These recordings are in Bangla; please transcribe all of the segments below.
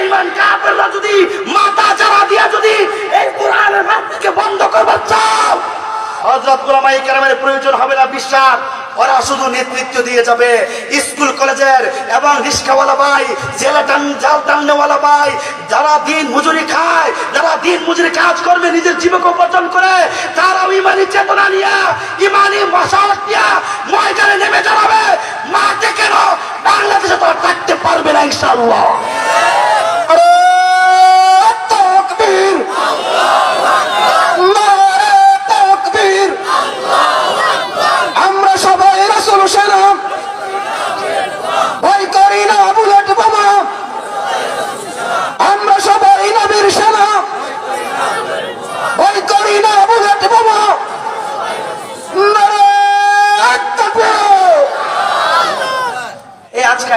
বেঈমান কাফেররা যদি মাথা চারা দিয়া যদি এই কোরআনের মাহফিলকে বন্ধ করবার চাও, হযরত গোলামাই কেরামের প্রয়োজন হবে না বিশ্বাস। ওরা শুধু নেতৃত্ব দিয়ে যাবে। স্কুল, কলেজের এবং রিস্কাওয়ালা ভাই, জেলা টান, জাল টান্নেওয়ালা ভাই, যারা দিন মজুরি খায়, যারা দিন মজুরি কাজ করবে, নিজের জীবক উপার্জন করে, তারা ইমানি চেতনা নিয়ে ইমানি মশালত নিয়ে ময়দানে নেমে দাঁড়াবে। মাঠে কেন বাংলাদেশে তো থাকতে পারবে না ইনশাল্লাহ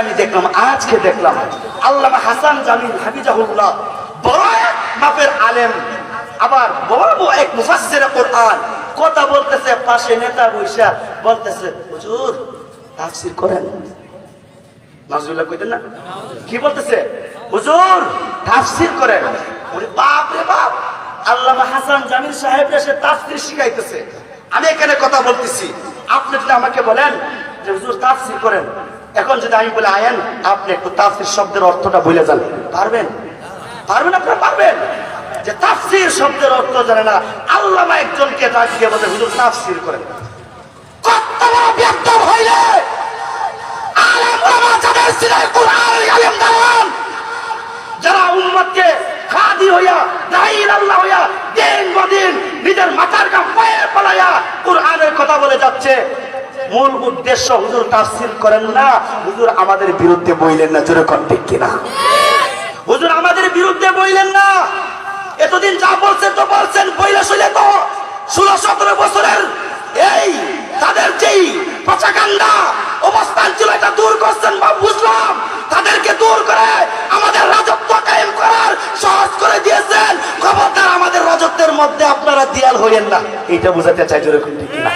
আমি দেখলাম, আজকে দেখলাম আল্লামা হাসান জামিল হাবিজাহুল্লাহ বড় এক মাপের আলেম। আবার বড় এক মুফাসসির কোরআন, কথা বলতেছে, পাশে নেতা বৈশা বলতেছে, হুজুর, তাফসীর করেন। নাজরুল্লাহ কইতেন না? কি বলতেছে? হুজুর, তাফসীর করেন। ওরে বাপ রে বাপ, আল্লামা হাসান জামিল সাহেব এসে তাফসীর শিখাইতেছে। আমি এখানে কথা বলতেছি। আপনি যদি আমাকে বলেন যে, হুজুর, তাফসীর করেন। এখন যদি আমি বলে, আয়েন, আপনি একটু তাফসীর শব্দের অর্থটা ভুলে যান। পারবেন? পারবেন আপনারা? পারবেন? যে তাফসীর শব্দের অর্থ জানে না। আল্লামা একজনকে ডাক দিয়ে বলে, হুজুর, তাফসীর করেন। যারা খাদি হইয়া আল্লাহ হইয়া, দিন নিজের মাথার কথা বলে যাচ্ছে মূল উদ্দেশ্য হুজুর তাফসীর করেন না। হুজুর আমাদের বিরুদ্ধে বইলেন না, জোরে ঠিক কিনা? হুজুর আমাদের বিরুদ্ধে বইলেন না। এতদিন যা বলছেন তো বলছেন, বইলে শুলে তো ষোলো, সতেরো বছরের এই তাদের যেই পচাকান্দা অবস্থান ছিল, এটা দূর করছেন বা বুঝলাম। তাদেরকে দূর করে আমাদের রাজত্ব কায়েম করার সহজ করে দিয়েছেন। খবরদার আমাদের রাজত্বের মধ্যে আপনারা দিয়াল হইয়েন না। এইটা বোঝাতে চাই, জোরে ঠিক না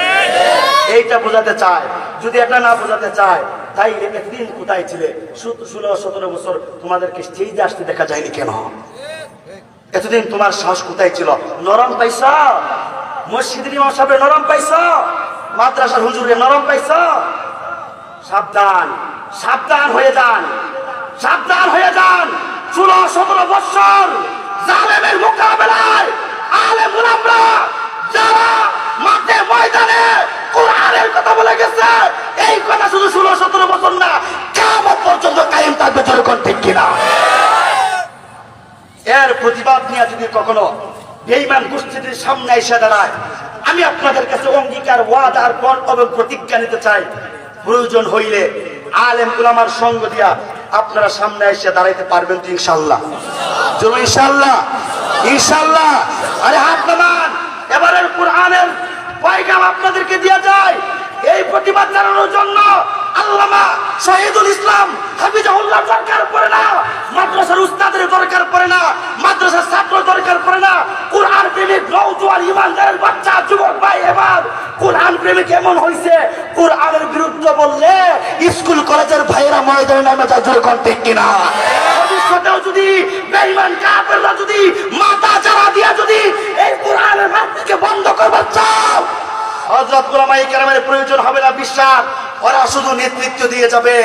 এইটা বোঝাতে চায়। যদি এটা না বোঝাতে চায়, তাই একদিন কোথায় ছিলে? ষোলো, সতেরো বছর তোমাদেরকে স্টেজে আসতে দেখা যায়নি কেন? এতদিন তোমার সাহস কোথায় ছিল? নরম পাইছা? মসজিদের ইমাম নরম পাইছ? মাদ্রাসার হুজুরে নরম পাইছ? সাবধান সাবধান হয়ে যান, সাবধান হয়ে যান। ষোলো, সতেরো বৎসর জালেমের মোকাবেলায় আলে মুলামরা যারা মাঠে ময়দানে বলে গেছে এই কথা শুধু ষোলো, সতেরো বছর না কেমন পর্যন্ত কায়েম থাকবে ঠিক কিনা? এর প্রতিবাদ নিয়ে যদি কখনো বেইমান সামনে এসে দাঁড়ায়, আমি আপনাদের কাছে অঙ্গীকার ওয়াদার পর এবং প্রতিজ্ঞা নিতে চাই। প্রয়োজন হইলে আলেম উলামার সঙ্গ দিয়া আপনারা সামনে এসে দাঁড়াইতে পারবেন তো ইনশাল্লাহ চলো ইনশাল্লাহ ইনশাল্লাহ আরে হাত এবারের কোরআনের পয়গাম আপনাদেরকে যায় এই প্রতিবাদ জানানোর জন্য আল্লামা শহীদুল ইসলাম হাফিজাহুল্লাহ দরকার পড়ে না, মাদ্রাসার উস্তাদের দরকার পড়ে না, মাদ্রাসার ছাত্র দরকার পড়ে না। কোরআন প্রেমিক নৌজোয়ান ইমানদারের বাচ্চা, যুবক ভাই, এবার কোরআন প্রেমিক এমন হইছে, কোরআনের বিরুদ্ধে বললে স্কুল, কলেজের ভাইয়েরা ময়দানে নামে যায়, জোরে করতে কিনা? ভবিষ্যতেও যদি বেঈমান কাফেররা যদি মাথা চারা দিয়া যদি গোলামাই কেরামের প্রয়োজন হবে না বিশ্বাস। ওরা শুধু নেতৃত্ব দিয়ে যাবে।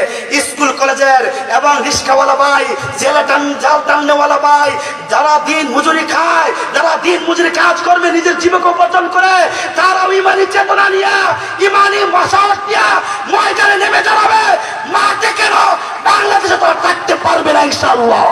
স্কুল, কলেজের এবং রিস্কাওয়ালা ভাই, জেলা টান, জাল টান্নেওয়ালা ভাই, যারা দিন মজুরি খায়, যারা দিন মজুরি কাজ করবে, নিজের জীবক উপার্জন করে, তারা ইমানি চেতনা নিয়ে, ইমানি মশালত নিয়ে ময়দানে নেমে দাঁড়াবে। মাঠে কেন বাংলাদেশে তো আর থাকতে পারবে না ইনশাল্লাহ